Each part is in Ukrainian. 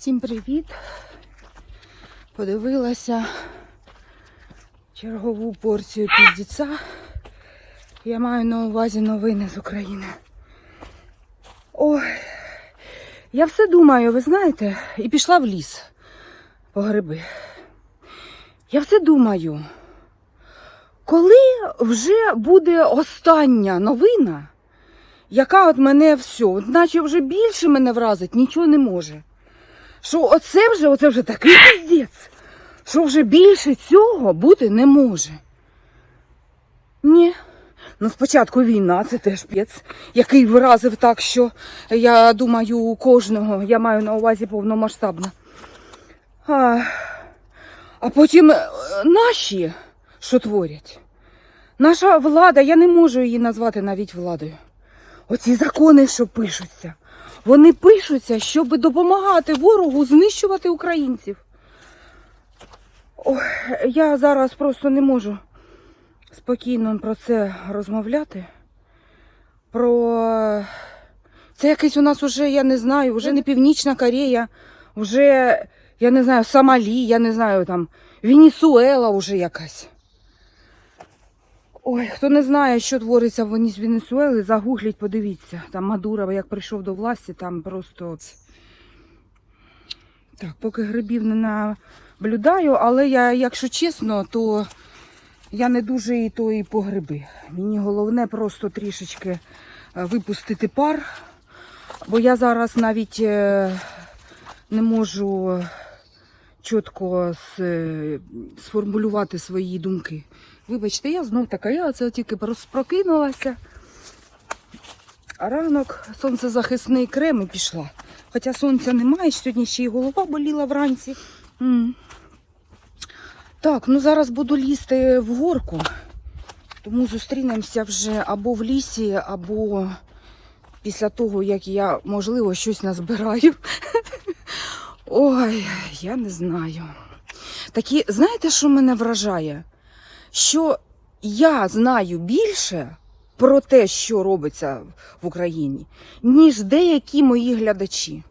Всім привіт! Подивилася чергову порцію піздіця. Я маю на увазі новини з України. Ой, я все думаю, ви знаєте, і пішла в ліс по гриби. Я все думаю, коли вже буде остання новина, яка от мене все, от наче вже більше мене вразить, нічого не може. Що оце вже, оце вже такий піздець, що вже більше цього бути не може. Ні. Ну, спочатку війна, це теж п'єць, який виразив так, що я думаю, кожного, я маю на увазі повномасштабно. А, а потім е, наші, що творять. Наша влада, я не можу її назвати навіть владою. Оці закони, що пишуться, вони пишуться, щоб допомагати ворогу знищувати українців. Ой, я зараз просто не можу спокійно про це розмовляти. Про це якийсь у нас уже, я не знаю, вже не Північна Корея, вже, я не знаю, Сомалі, я не знаю, там Венесуела вже якась. Ой, хто не знає, що твориться в Венесуелі, загугліть, подивіться. Там Мадурова, як прийшов до власті, там просто. Так, поки грибів не наблюдаю, але я, якщо чесно, то я не дуже і то і по гриби. Мені головне просто трішечки е, випустити пар, бо я зараз навіть е, не можу чітко е, сформулювати свої думки. Вибачте, я знов така, я оце тільки прос- прокинулася. А ранок сонцезахисний крем і пішла. Хоча сонця немає, сьогодні ще й голова боліла вранці. М. Так, ну зараз буду лізти в горку, тому зустрінемося вже або в лісі, або після того, як я, можливо, щось назбираю. Ой, я не знаю. Такі, знаєте, що мене вражає? Що я знаю більше про те, що робиться в Україні, ніж деякі мої глядачі.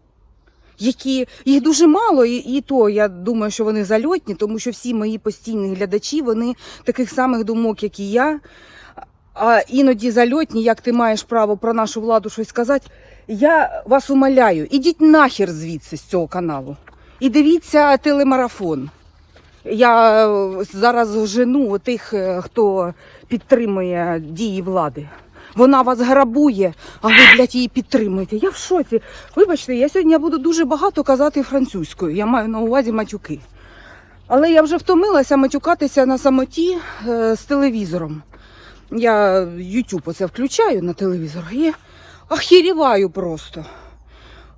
Які їх дуже мало, і, і то я думаю, що вони зальотні, тому що всі мої постійні глядачі, вони таких самих думок, як і я. А іноді зальотні, як ти маєш право про нашу владу щось сказати. Я вас умоляю, ідіть нахер звідси з цього каналу. І дивіться телемарафон. Я е, зараз жену тих, е, хто підтримує дії влади. Вона вас грабує, а ви, блядь, її підтримуєте. Я в шоці. Вибачте, я сьогодні буду дуже багато казати французькою. Я маю на увазі матюки. Але я вже втомилася матюкатися на самоті е, з телевізором. Я YouTube оце включаю на телевізор і охеріваю просто.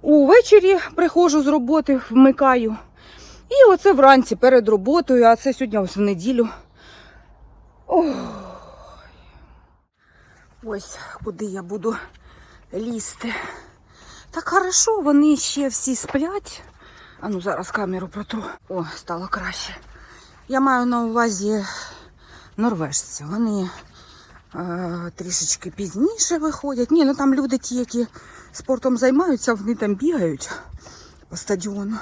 Увечері приходжу з роботи, вмикаю. І оце вранці перед роботою, а це сьогодні ось в неділю. Ой. Ось куди я буду лізти. Так хорошо, вони ще всі сплять. А ну зараз камеру протру. О, стало краще. Я маю на увазі норвежці. Вони е, трішечки пізніше виходять. Ні, ну там люди ті, які спортом займаються, вони там бігають по стадіону.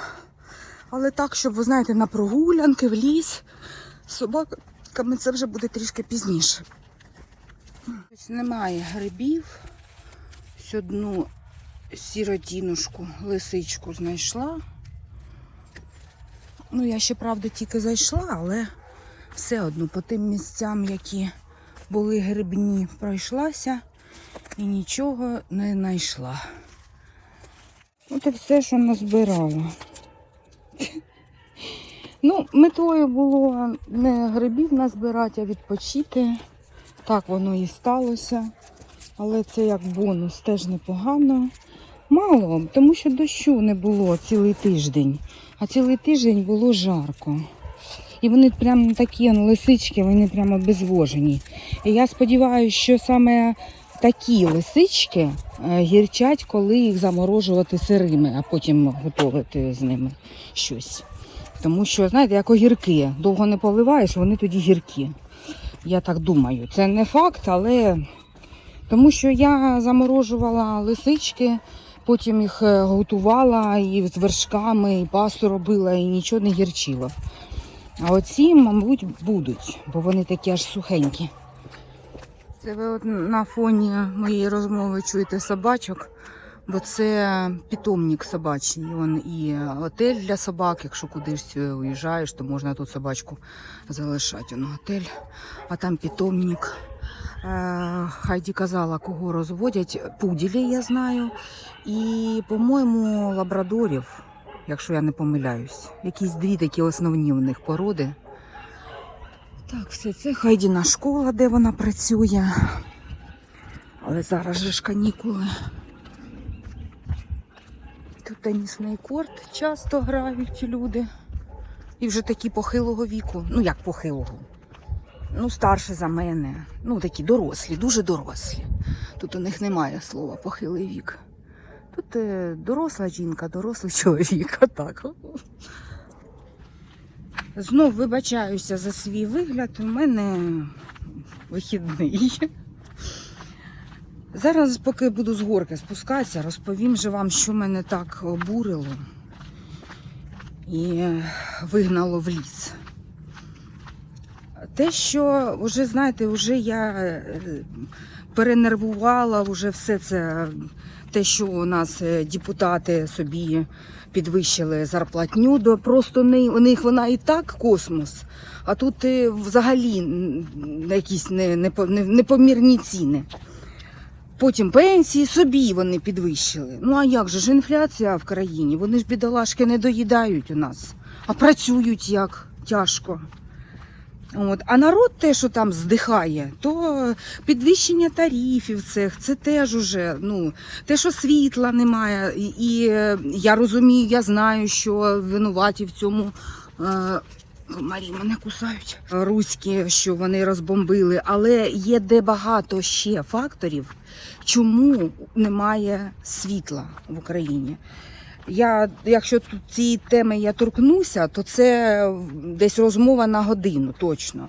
Але так, щоб, ви знаєте, на прогулянки, в ліс з собаками це вже буде трішки пізніше. Ось Немає грибів. Ось одну сіротінушку, лисичку знайшла. Ну, я ще, правда, тільки зайшла, але все одно по тим місцям, які були грибні, пройшлася і нічого не знайшла. От і все, що назбирала. Ну, метою було не грибів назбирати, а відпочити. Так воно і сталося. Але це як бонус теж непогано. Мало, тому що дощу не було цілий тиждень, а цілий тиждень було жарко. І вони прям такі лисички, вони прямо безвожені. І я сподіваюся, що саме такі лисички е, гірчать, коли їх заморожувати сирими, а потім готувати з ними щось. Тому що, знаєте, як огірки, довго не поливаєш, вони тоді гіркі. Я так думаю. Це не факт, але тому що я заморожувала лисички, потім їх е, готувала і з вершками, і пасту робила, і нічого не гірчило. А оці, мабуть, будуть, бо вони такі аж сухенькі. Це ви от на фоні моєї розмови чуєте собачок, бо це питомник собачий. Он і готель для собак. Якщо кудись уїжджаєш, то можна тут собачку залишати. Он готель, а там питомник. Е, Хайді казала, кого розводять. Пуділі, я знаю. І, по-моєму, лабрадорів, якщо я не помиляюсь. Якісь дві такі основні у них породи. Так, все, це Хайдіна школа, де вона працює. Але зараз же ж канікули. Тут тенісний корт часто грають люди. І вже такі похилого віку. Ну як похилого? Ну, старше за мене. Ну, такі дорослі, дуже дорослі. Тут у них немає слова похилий вік. Тут е, доросла жінка, дорослий чоловік. Отак. Знов вибачаюся за свій вигляд. У мене вихідний. Зараз, поки буду з горки спускатися, розповім же вам, що мене так обурило і вигнало в ліс. Те, що вже, знаєте, вже я е, перенервувала вже все це, те, що у нас е, депутати собі підвищили зарплатню, до просто не, у них вона і так космос, а тут е, взагалі якісь не, непо- не, непомірні ціни. Потім пенсії собі вони підвищили. Ну а як же ж інфляція в країні? Вони ж бідолашки не доїдають у нас, а працюють як тяжко. От. А народ те, що там здихає, то підвищення тарифів цих, це теж уже, ну, те, що світла немає. І, і е, я розумію, я знаю, що винуваті в цьому. Е, Комарі мене кусають. Руські, що вони розбомбили, але є де багато ще факторів, чому немає світла в Україні. Я, якщо тут цієї теми я торкнуся, то це десь розмова на годину точно.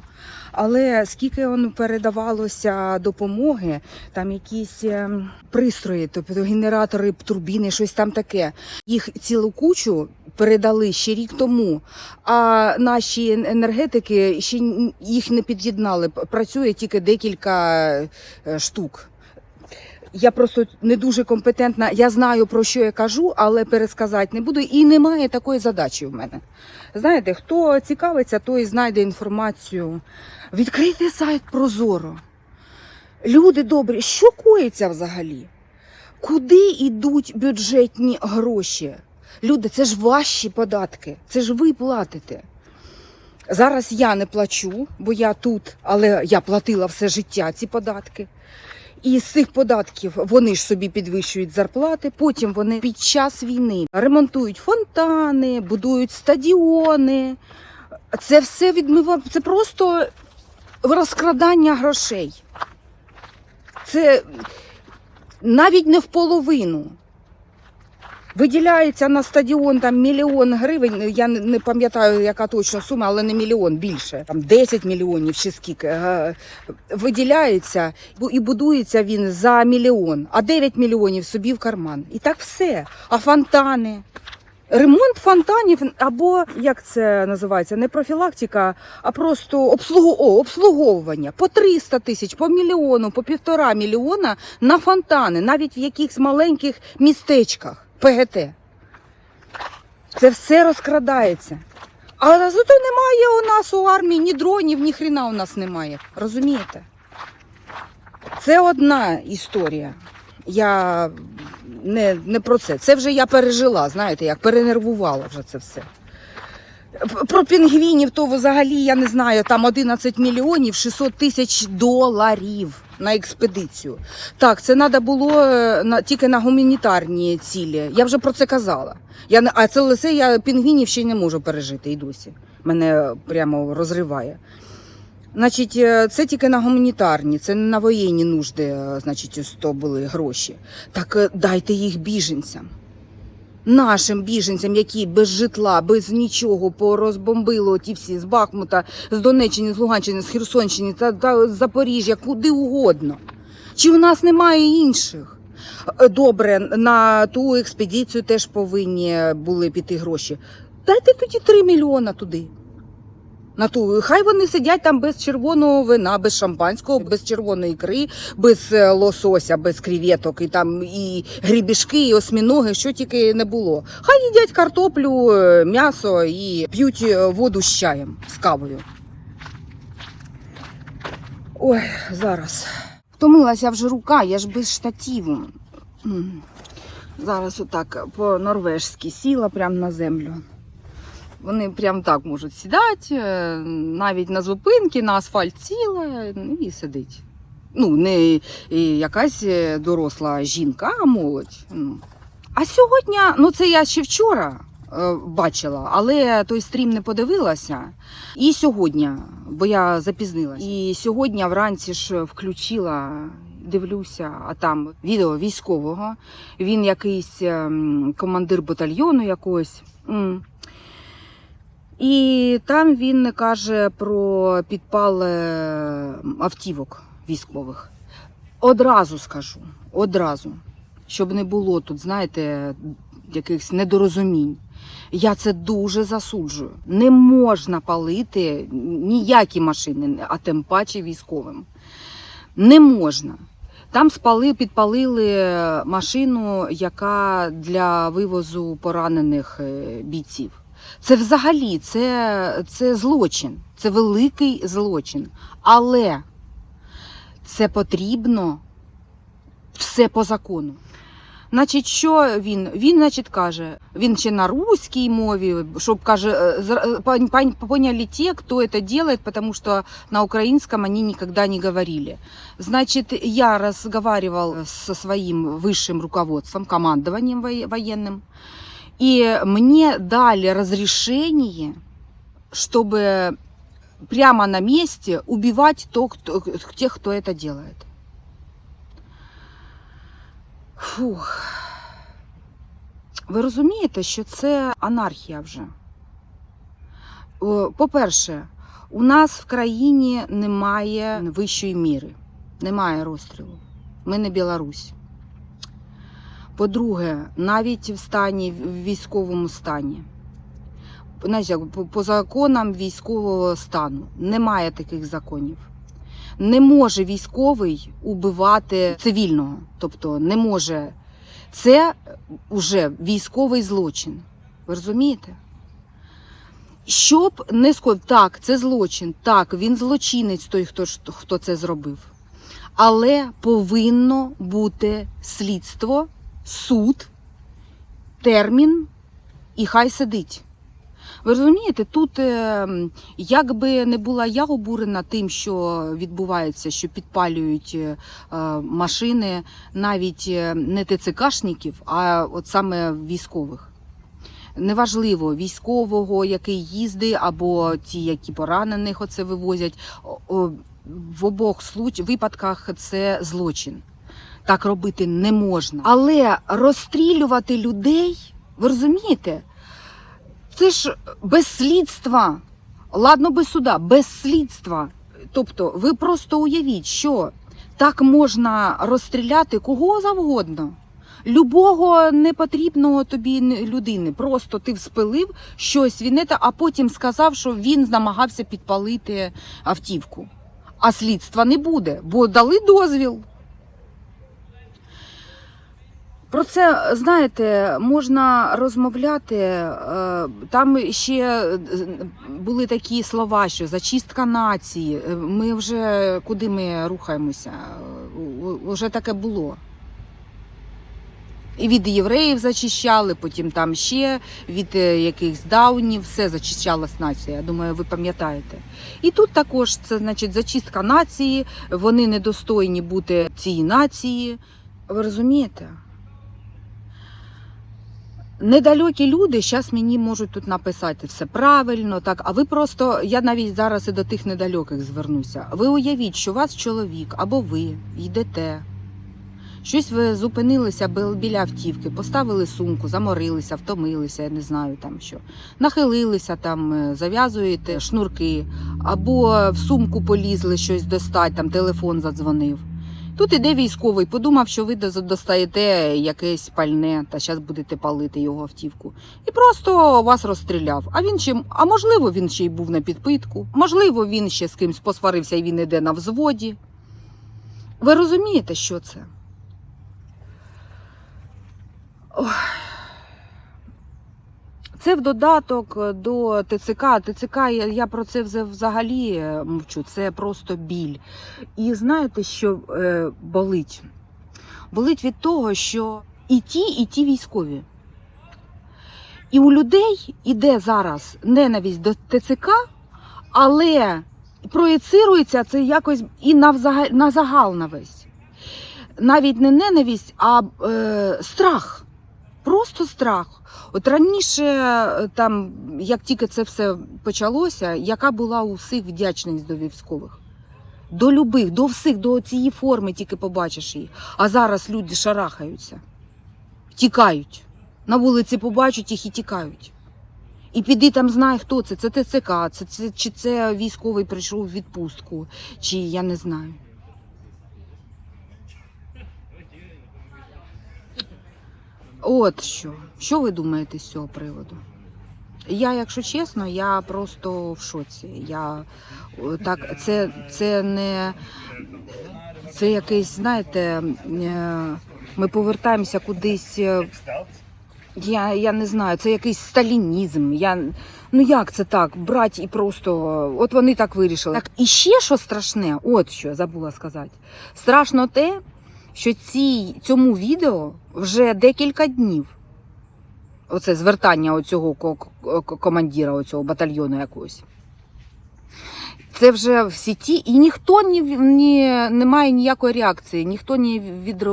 Але скільки воно передавалося допомоги, там якісь ем, пристрої, тобто генератори, турбіни, щось там таке. Їх цілу кучу передали ще рік тому. А наші енергетики ще їх не під'єднали. Працює тільки декілька е, штук. Я просто не дуже компетентна. Я знаю про що я кажу, але пересказати не буду. І немає такої задачі в мене. Знаєте, хто цікавиться, той знайде інформацію. Відкрийте сайт Прозоро. Люди добрі, що коїться взагалі? Куди йдуть бюджетні гроші? Люди, це ж ваші податки, це ж ви платите. Зараз я не плачу, бо я тут, але я платила все життя ці податки. І з цих податків вони ж собі підвищують зарплати. Потім вони під час війни ремонтують фонтани, будують стадіони. Це все відмива... Це просто розкрадання грошей. Це навіть не в половину. Виділяється на стадіон там мільйон гривень. Я не, пам'ятаю, яка точно сума, але не мільйон більше. Там 10 мільйонів чи скільки. е, Виділяється і будується він за мільйон, а 9 мільйонів собі в карман. І так все. А фонтани. Ремонт фонтанів або як це називається, не профілактика, а просто обслугу... О, обслуговування по 300 тисяч, по мільйону, по півтора мільйона на фонтани, навіть в якихось маленьких містечках ПГТ. Це все розкрадається. А зато немає у нас у армії ні дронів, ні хріна у нас немає. Розумієте? Це одна історія. Я не, не про це. Це вже я пережила, знаєте, як перенервувала вже це все. Про пінгвінів, то взагалі я не знаю, там 11 мільйонів 600 тисяч доларів на експедицію. Так, це треба було е, на, тільки на гуманітарні цілі. Я вже про це казала. Я не, а це лише я пінгвінів ще й не можу пережити і досі. Мене прямо розриває. Значить, е, це тільки на гуманітарні, це не на воєнні нужди, е, значить, ось то були гроші. Так дайте їх біженцям. Нашим біженцям, які без житла, без нічого порозбомбило ті всі з Бахмута, з Донеччини, з Луганщини, з Херсонщини та, та з Запоріжжя, куди угодно. Чи у нас немає інших? Е, Добре, на ту експедицію теж повинні були піти гроші. Дайте тоді 3 мільйона туди. На ту. Хай вони сидять там без червоного вина, без шампанського, без червоної ікри, без е, лосося, без креветок, і там і грібішки, і осьміноги, що тільки не було. Хай їдять картоплю, е, м'ясо і п'ють е, воду з чаєм, з кавою. Ой, зараз. Втомилася вже рука, я ж без штативу. М. Зараз отак по-норвежськи сіла прямо на землю. Вони прям так можуть сідати, е, навіть на зупинки, на асфальт сіла ну, і сидить. Ну, не якась е, доросла жінка, а молодь. Ну. А сьогодні, ну це я ще вчора е, бачила, але той стрім не подивилася. І сьогодні, бо я запізнилася. І сьогодні вранці ж включила, дивлюся, а там відео військового. Він якийсь ем, командир батальйону якогось. І там він каже про підпал е, автівок військових. Одразу скажу, одразу, щоб не було тут, знаєте, якихось недорозумінь. Я це дуже засуджую. Не можна палити ніякі машини, а тим паче військовим. Не можна. Там спали, підпалили машину, яка для вивозу поранених е, бійців. Це взагалі це, це злочин, це великий злочин. Але це потрібно все по закону. Значить, що він? Він, значить, каже, він ще на русській мові, щоб каже, е, зра- е, пон- пон- поняли те, кто это делает, потому что на украинском они никогда не говорили. Значит, я разговаривал со своим высшим руководством, командованием воe- военным, и мне дали разрешение, чтобы прямо на месте убивать то, кто, тех, кто это делает. Фух. Ви розумієте, що це анархія вже? О, По-перше, у нас в країні немає вищої міри, немає розстрілу. Ми не Білорусь. По-друге, навіть в стані в військовому стані. Знаєш, як, по, законам військового стану немає таких законів. Не може військовий убивати цивільного, тобто не може. Це вже військовий злочин. Ви розумієте? Щоб не сказати, так, це злочин, так, він злочинець той, хто, хто це зробив. Але повинно бути слідство, суд, термін і хай сидить. Ви розумієте, тут е, як би не була я обурена тим, що відбувається, що підпалюють е, машини навіть е, не ТЦКшників, а от саме військових. Неважливо, військового, який їздить, або ті, які поранених оце вивозять. В обох випадках це злочин. Так робити не можна. Але розстрілювати людей, ви розумієте? Це ж без слідства. Ладно, без суда, без слідства. Тобто, ви просто уявіть, що так можна розстріляти кого завгодно. Любого непотрібного тобі людини. Просто ти вспилив щось вінета, а потім сказав, що він намагався підпалити автівку. А слідства не буде, бо дали дозвіл. Про це, знаєте, можна розмовляти. е, Там ще е, були такі слова, що зачистка нації. Е, Ми вже куди ми рухаємося? Уже таке було. І від євреїв зачищали, потім там ще від якихось даунів, все зачищалась нація. Я думаю, ви пам'ятаєте. І тут також це значить зачистка нації, вони недостойні бути цієї нації. Ви розумієте? Недалекі люди зараз мені можуть тут написати все правильно, так. А ви просто, я навіть зараз і до тих недалеких звернуся. Ви уявіть, що у вас чоловік або ви йдете. Щось ви зупинилися бі- біля автівки, поставили сумку, заморилися, втомилися, я не знаю там що. Нахилилися там, е, зав'язуєте шнурки, або в сумку полізли щось достать, там телефон задзвонив. Тут іде військовий, подумав, що ви достаєте якесь пальне та зараз будете палити його автівку. І просто вас розстріляв. А він чим? а можливо, він ще й був на підпитку, можливо, він ще з кимсь посварився і він іде на взводі. Ви розумієте, що це? Ох. Це в додаток до ТЦК. ТЦК, я, про це взагалі е, мовчу. Це просто біль. І знаєте, що е, болить? Болить від того, що і ті, і ті військові. І у людей іде зараз ненависть до ТЦК, але проєцирується це якось і на загал на весь. Навіть не ненависть, а е, страх. Просто страх. От раніше, е, там, як тільки це все почалося, яка була у всіх вдячність до військових? До любих, до всіх, до цієї форми тільки побачиш її. А зараз люди шарахаються, тікають. На вулиці побачать їх і тікають. І піди там знає, хто це. Це ТЦК, це, це, чи це військовий прийшов у відпустку, чи я не знаю. От що. Що ви думаєте з цього приводу? Я, якщо чесно, я просто в шоці. Я так, це, це не це якийсь, знаєте, е, ми повертаємося кудись. е, Я, я не знаю, це якийсь сталінізм. Я, ну як це так? Брать і просто. От вони так вирішили. Так, і ще що страшне, от що забула сказати. Страшно те, що цій, цьому відео вже декілька днів. Оце звертання оцього ко- ко- командира оцього батальйону якогось. Це вже в сіті, і ніхто ні, ні, не має ніякої реакції, ніхто не відре,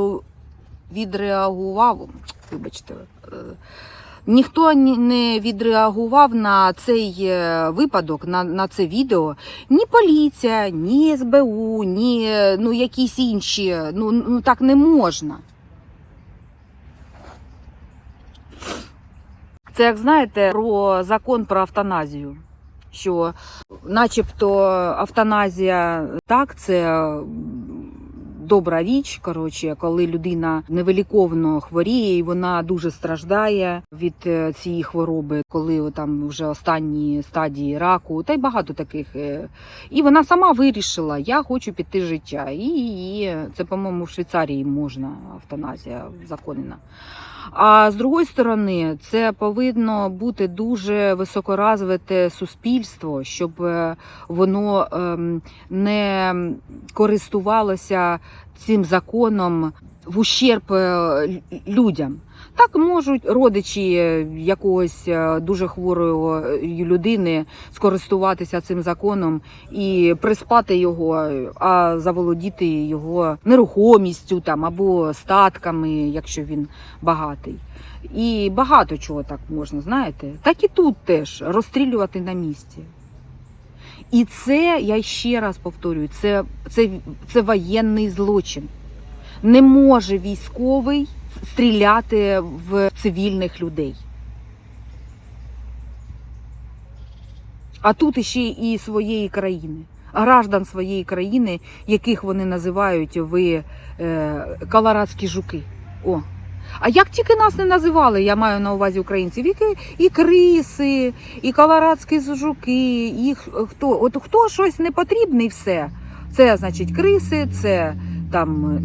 відреагував. Вибачте, е, ніхто не відреагував на цей е, випадок, на, на це відео. Ні поліція, ні СБУ, ні ну, якісь інші. Ну, ну так не можна. Це як знаєте про закон про автоназію. Що начебто автоназія так, це добра річ, коротше, коли людина невиліковно хворіє, і вона дуже страждає від е, цієї хвороби, коли там вже останні стадії раку, та й багато таких. е. І вона сама вирішила, я хочу піти життя. І, і це, по-моєму, в Швейцарії можна автоназія законена. А з другої сторони, це повинно бути дуже високоразвите суспільство, щоб е, воно ем, не користувалося цим законом в ущерб е, людям. Так можуть родичі е, якогось е, дуже хворої людини скористуватися цим законом і приспати його, а заволодіти його нерухомістю там або статками, якщо він багатий. І багато чого так можна, знаєте. Так і тут теж розстрілювати на місці. І це, я ще раз повторюю, це, це, це воєнний злочин. Не може військовий стріляти в цивільних людей. А тут іще і своєї країни, граждан своєї країни, яких вони називають ви е, колорадські жуки. О. А як тільки нас не називали, я маю на увазі українців, і, і криси, і колорадські жуки, і хто, от хто щось не потрібне все. Це значить криси, це там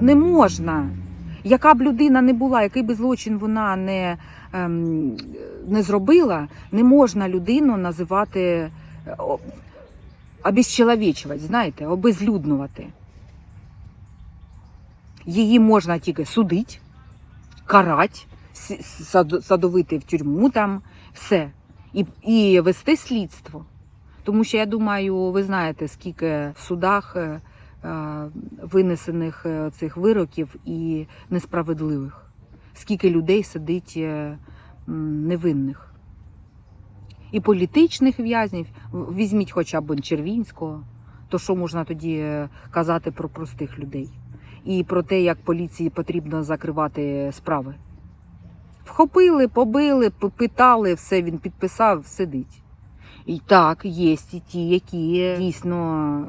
не можна. Яка б людина не була, який би злочин вона не, ем, не зробила, не можна людину називати е, знаєте, обезлюднувати. Її можна тільки судити, карати, садовити в тюрму там, все. І, і вести слідство. Тому що я думаю, ви знаєте, скільки в судах е, винесених е, цих вироків і несправедливих, скільки людей сидить е, невинних. І політичних в'язнів, візьміть хоча б Червінського, то що можна тоді е, казати про простих людей? І про те, як поліції потрібно закривати справи. Вхопили, побили, попитали, все він підписав, сидить. І так, є і ті, які дійсно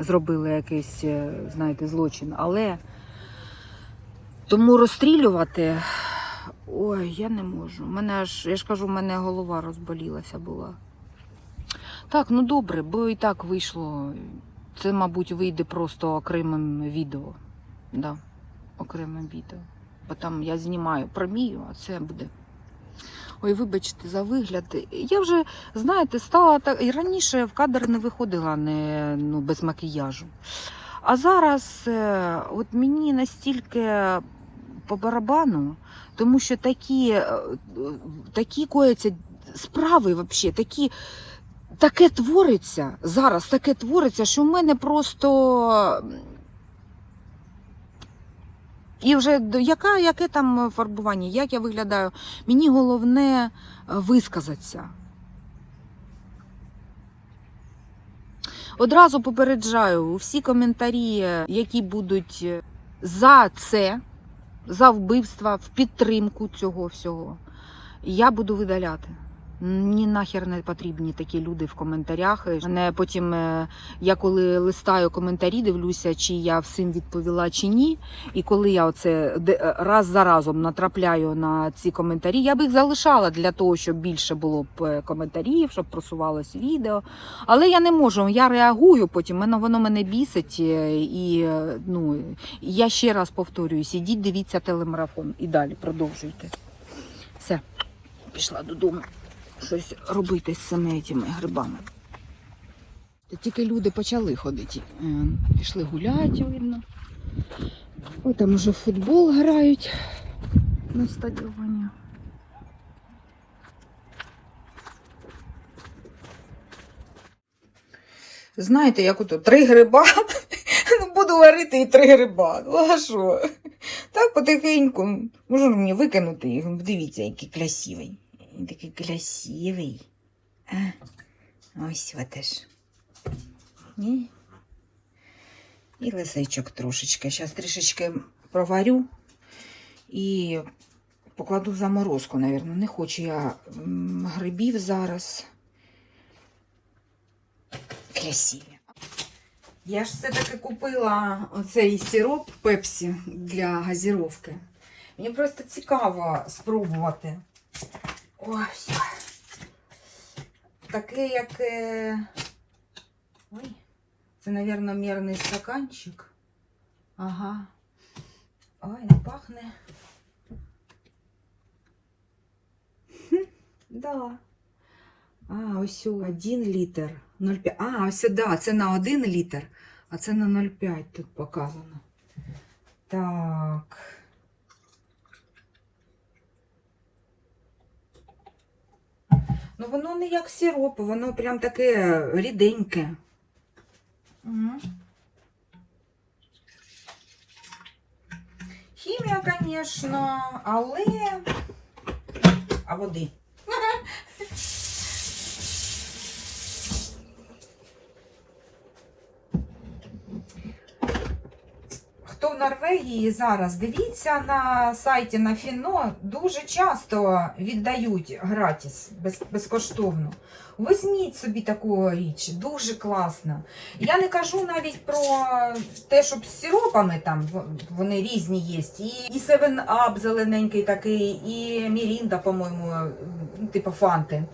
зробили якийсь, е, знаєте, злочин. Але тому розстрілювати. Ой, я не можу. Мене аж, я ж кажу, у мене голова розболілася була. Так, ну добре, бо і так вийшло. Це, мабуть, вийде просто окремим відео. Да, окремим відео. Бо там я знімаю про Мію, а це буде. Ой, вибачте за вигляд. Я вже, знаєте, стала так. І раніше в кадр не виходила не, ну, без макіяжу. А зараз е, от мені настільки по барабану, тому що такі, е, такі кояться справи, взагалі, такі. Таке твориться зараз, таке твориться, що в мене просто. І вже яка, яке там фарбування, як я виглядаю, мені головне е, висказатися. Одразу попереджаю всі коментарі, е, які будуть е, за це, за вбивства, в підтримку цього всього, я буду видаляти. Мені нахер не потрібні такі люди в коментарях. Мене потім, е, я коли листаю коментарі, дивлюся, чи я всім відповіла чи ні. І коли я оце е, раз за разом натрапляю на ці коментарі, я б їх залишала для того, щоб більше було б е, коментарів, щоб просувалось відео. Але я не можу, я реагую потім, мене воно мене бісить. І ну я ще раз повторюю: ідіть, дивіться телемарафон і далі продовжуйте. Все, пішла додому щось робити з цими цими грибами. Тільки люди почали ходити. Е, Пішли гуляти, видно. Ой, там уже футбол грають на стадіоні. Знаєте, як ото три гриба. Ну, буду варити і три гриба. Ну, а що? Так потихеньку. Можу мені викинути їх. Дивіться, який красивий. Він такий красивий. А? Ось отож. Ні? І лисичок трошечки. Зараз трішечки проварю і покладу в заморозку, мабуть. Не хочу я грибів зараз. Красиві. Я ж все-таки купила оцей сироп пепсі для газіровки. Мені просто цікаво спробувати. Ой, все. Таке, як. е, Ой, це, мабуть, мірний стаканчик. Ага. Ой, не пахне. Хм, да. А, ось о, 1 літр. 0,5. А, ось да, це на 1 літр, а це на 0,5 тут показано. Так. Ну, воно не як сироп, воно прям таке ріденьке. Угу. Хімія, звісно, але. А води. Хто в Норвегії зараз, дивіться на сайті на Фіно, дуже часто віддають гратіс, без, безкоштовно. Візьміть собі таку річ, дуже класно. Я не кажу навіть про те, щоб з сиропами там вони різні є. І, і 7 Up зелененький такий, і Мірінда, по-моєму, типу фанти.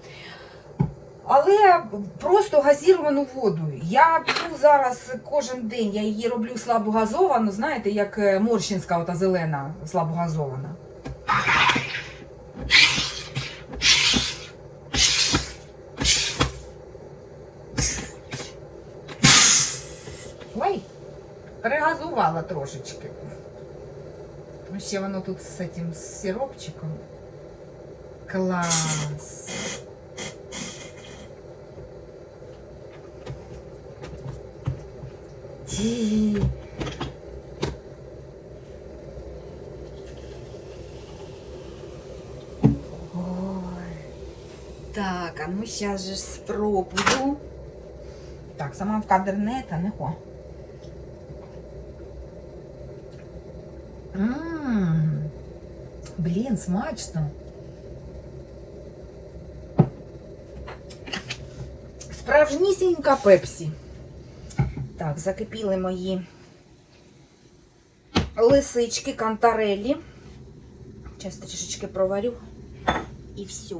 Але просто газіровану воду. Я п'ю зараз кожен день, я її роблю слабогазовану, знаєте, як е, морщинська ота зелена слабогазована. Ой, перегазувала трошечки. Ну, Ще воно тут з цим сиропчиком. Клас. Ті. Ой. Так, а ну сейчас же спробую. Так, сама в кадр не та не хо. Ммм. Блін, смачно. Справжнісінька пепсі. Закипіли мої лисички, кантарелі. Зараз трішечки проварю і все.